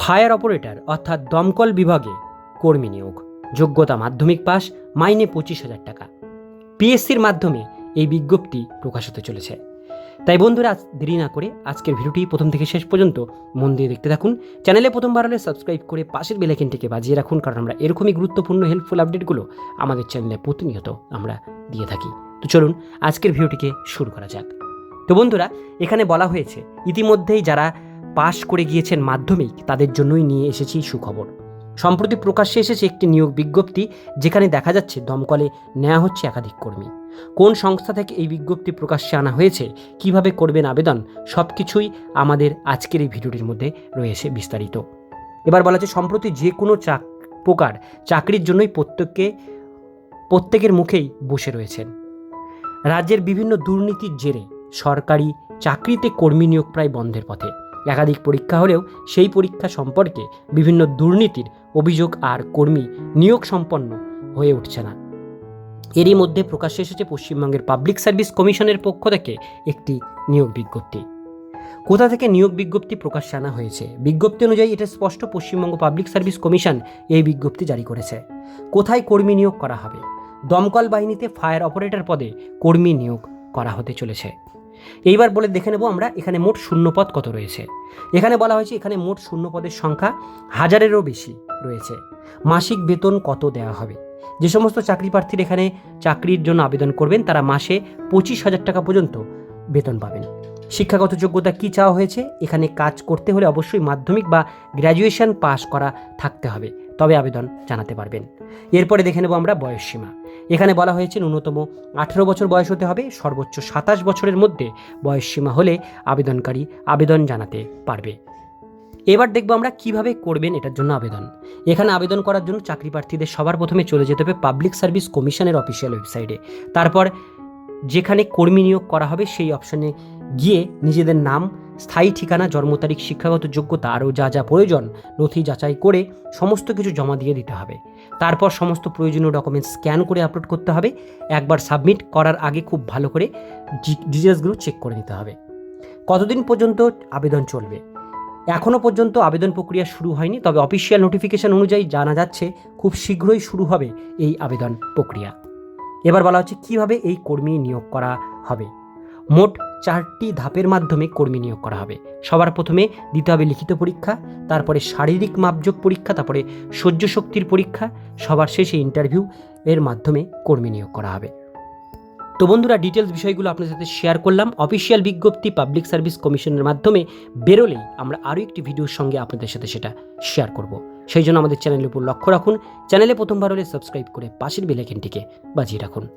Fire operator অর্থাৎ দমকল বিভাগে কর্মী নিয়োগ। যোগ্যতা মাধ্যমিক পাস, মাইনে পঁচিশ হাজার টাকা। পিএসসির মাধ্যমে এই বিজ্ঞপ্তি প্রকাশ হতে চলেছে। তাই বন্ধুরা দেরি না করে আজকের ভিডিওটি প্রথম থেকে শেষ পর্যন্ত মন দিয়ে দেখতে থাকুন। চ্যানেলে প্রথমবার হলে সাবস্ক্রাইব করে পাশের বেলাইকেনটিকে বাজিয়ে রাখুন, কারণ আমরা এরকমই গুরুত্বপূর্ণ হেল্পফুল আপডেটগুলো আমাদের চ্যানেলে প্রতিনিয়ত আমরা দিয়ে থাকি। তো চলুন, আজকের ভিডিওটিকে শুরু করা যাক। তো বন্ধুরা, এখানে বলা হয়েছে, ইতিমধ্যেই যারা পাশ করে গিয়েছেন মাধ্যমিক, তাদের জন্যই নিয়ে এসেছি সুখবর। সম্প্রতি প্রকাশ্যে এসেছে একটি নিয়োগ বিজ্ঞপ্তি, যেখানে দেখা যাচ্ছে দমকলে নেওয়া হচ্ছে একাধিক কর্মী। কোন সংস্থা থেকে এই বিজ্ঞপ্তি প্রকাশ্যে আনা হয়েছে, কীভাবে করবেন আবেদন সব কিছুই আমাদের আজকের এই ভিডিওটির মধ্যে রয়েছে বিস্তারিত। এবার বলা হচ্ছে, সম্প্রতি যে কোনো চাক, প্রকার চাকরির জন্যই প্রত্যেককে, প্রত্যেকের মুখেই বসে রয়েছেন। রাজ্যের বিভিন্ন দুর্নীতির জেরে সরকারি চাকরিতে কর্মী নিয়োগ প্রায় বন্ধের পথে। একাধিক পরীক্ষা হলেও সেই পরীক্ষা সম্পর্কে বিভিন্ন দুর্নীতির অভিযোগ আর কর্মী নিয়োগ সম্পন্ন হয়ে উঠছে না। এরই মধ্যে প্রকাশ্যে এসেছে পশ্চিমবঙ্গের পাবলিক সার্ভিস কমিশনের পক্ষ থেকে একটি নিয়োগ বিজ্ঞপ্তি। কোথা থেকে নিয়োগ বিজ্ঞপ্তি প্রকাশ্যে আনা হয়েছে? বিজ্ঞপ্তি অনুযায়ী এটা স্পষ্ট পশ্চিমবঙ্গ পাবলিক সার্ভিস কমিশন এই বিজ্ঞপ্তি জারি করেছে। কোথায় কর্মী নিয়োগ করা হবে? দমকল বাহিনীতে ফায়ার অপারেটর পদে কর্মী নিয়োগ করা হতে চলেছে। এইবার বলে দেখে নেব আমরা এখানে মোট শূন্যপদ কত রয়েছে। এখানে বলা হয়েছে এখানে মোট শূন্যপদের সংখ্যা হাজারেরও বেশি রয়েছে। মাসিক বেতন কত দেওয়া হবে? যে সমস্ত চাকরি প্রার্থীরা এখানে চাকরির জন্য আবেদন করবেন, তারা মাসে পঁচিশ হাজার টাকা পর্যন্ত বেতন পাবেন। শিক্ষাগত যোগ্যতা কি চাওয়া হয়েছে? এখানে কাজ করতে হলে অবশ্যই মাধ্যমিক বা গ্র্যাজুয়েশন পাশ করা থাকতে হবে। তবে আবেদন জানাতে পারবেন। এরপরে দেখে নেব আমরা বয়সসীমা। এখানে বলা হয়েছে ন্যূনতম আঠেরো বছর বয়স হতে হবে, সর্বোচ্চ সাতাশ বছরের মধ্যে বয়সসীমা হলে আবেদনকারী আবেদন জানাতে পারবে। এবার দেখব আমরা কীভাবে করবেন এটার জন্য আবেদন। এখানে আবেদন করার জন্য চাকরি প্রার্থীদের সবার প্রথমে চলে যেতে হবে পাবলিক সার্ভিস কমিশনের অফিসিয়াল ওয়েবসাইটে। তারপর যেখানে কর্মী নিয়োগ করা হবে সেই অপশনে গিয়ে নিজেদের নাম, স্থায়ী ঠিকানা, জন্ম তারিখ, শিক্ষাগত যোগ্যতা আরও যা যা প্রয়োজন নথি যাচাই করে সমস্ত কিছু জমা দিয়ে দিতে হবে। তারপর সমস্ত প্রয়োজনীয় ডকুমেন্টস স্ক্যান করে আপলোড করতে হবে। একবার সাবমিট করার আগে খুব ভালো করে ডিটেলসগুলো চেক করে নিতে হবে। কতদিন পর্যন্ত আবেদন চলবে? এখনও পর্যন্ত আবেদন প্রক্রিয়া শুরু হয়নি, তবে অফিসিয়াল নোটিফিকেশন অনুযায়ী জানা যাচ্ছে খুব শীঘ্রই শুরু হবে এই আবেদন প্রক্রিয়া। এবার বলা হচ্ছে কীভাবে এই কর্মী নিয়োগ করা হবে? মোট চারটি ধাপের মাধ্যমে কর্মী নিয়োগ করা হবে। সবার প্রথমে দিতে হবে লিখিত পরীক্ষা, তারপরে শারীরিক মাপযোগ পরীক্ষা, তারপরে সহ্য শক্তির পরীক্ষা, সবার শেষে ইন্টারভিউ এর মাধ্যমে কর্মী নিয়োগ করা হবে। তো বন্ধুরা ডিটেলস বিষয়গুলো আপনাদের সাথে শেয়ার করলাম। অফিসিয়াল বিজ্ঞপ্তি পাবলিক সার্ভিস কমিশনের মাধ্যমে বেরোলেই আমরা আরও একটি ভিডিওর সঙ্গে আপনাদের সাথে সেটা শেয়ার করব। সেই জন্য আমাদের চ্যানেলের উপর লক্ষ্য রাখুন। চ্যানেলে প্রথমবার হলে সাবস্ক্রাইব করে পাশের বেলাইকেনটিকে বাজিয়ে রাখুন।